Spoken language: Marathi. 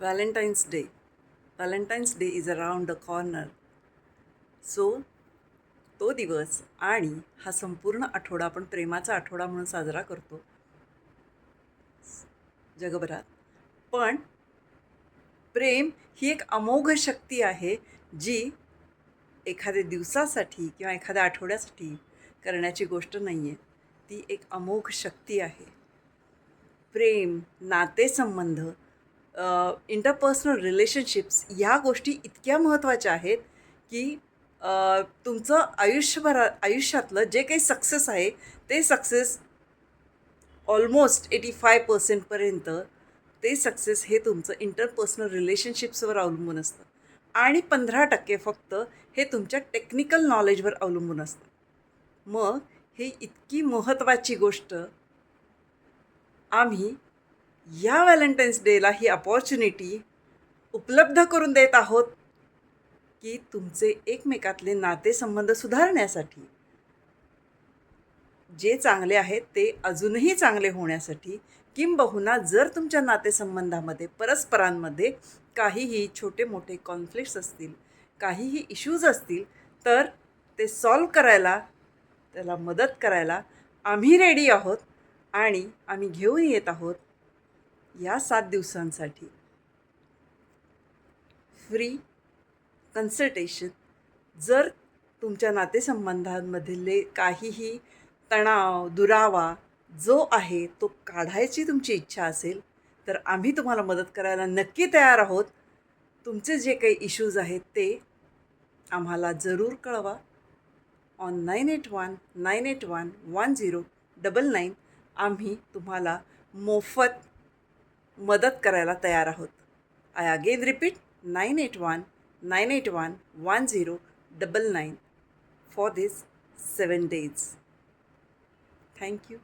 Valentine's Day. Valentine's Day is around the corner. So तो दिवस आणि हा संपूर्ण आठवडा आपण प्रेमाचा आठवडा म्हणून साजरा करतो जगभरात पण प्रेम ही एक अमोघ शक्ती आहे जी एखाद्या दिवसासाठी किंवा एखाद्या आठवड्यासाठी करण्याची गोष्ट नाही आहे ती एक अमोघ शक्ती आहे प्रेम नातेसंबंध इंटरपर्सनल रिलेशनशिप्स ह्या गोष्टी इतक्या महत्त्वाच्या आहेत की तुमचं आयुष्यभरा आयुष्यातलं जे काही सक्सेस आहे ते सक्सेस ऑलमोस्ट एटी फाय पर्सेंटपर्यंत ते सक्सेस हे तुमचं इंटरपर्सनल रिलेशनशिप्सवर अवलंबून असतं. आणि पंधरा टक्के फक्त हे तुमच्या टेक्निकल नॉलेजवर अवलंबून असतं. मग हे इतकी महत्त्वाची गोष्ट आम्ही या व्हॅलेंटाईन्स डेला ही अपॉर्च्युनिटी उपलब्ध करून देत आहोत की तुमचे एकमेकातले नातेसंबंध सुधारण्यासाठी. जे चांगले आहेत ते अजूनही चांगले होण्यासाठी किंबहुना जर तुमच्या नातेसंबंधामध्ये परस्परांमध्ये काहीही छोटे मोठे कॉन्फ्लिक्ट्स असतील काहीही इश्यूज असतील तर ते सॉल्व करायला त्याला मदत करायला आम्ही रेडी आहोत आणि आम्ही घेऊन येत आहोत या सात दिवसांसाठी. फ्री कन्सल्टेशन जर तुमच्या नातेसंबंधांमधले काहीही तणाव दुरावा जो आहे तो काढायची तुमची इच्छा असेल तर आम्ही तुम्हाला मदत करायला नक्की तयार आहोत. तुमचे जे काही इश्यूज आहेत ते आम्हाला जरूर कळवा. On nine eight one nine eight one one zero double nine आम्ही तुम्हाला मोफत मदत करायला तयार आहोत. I again repeat nine eight one nine eight one one zero double nine for this seven days thank you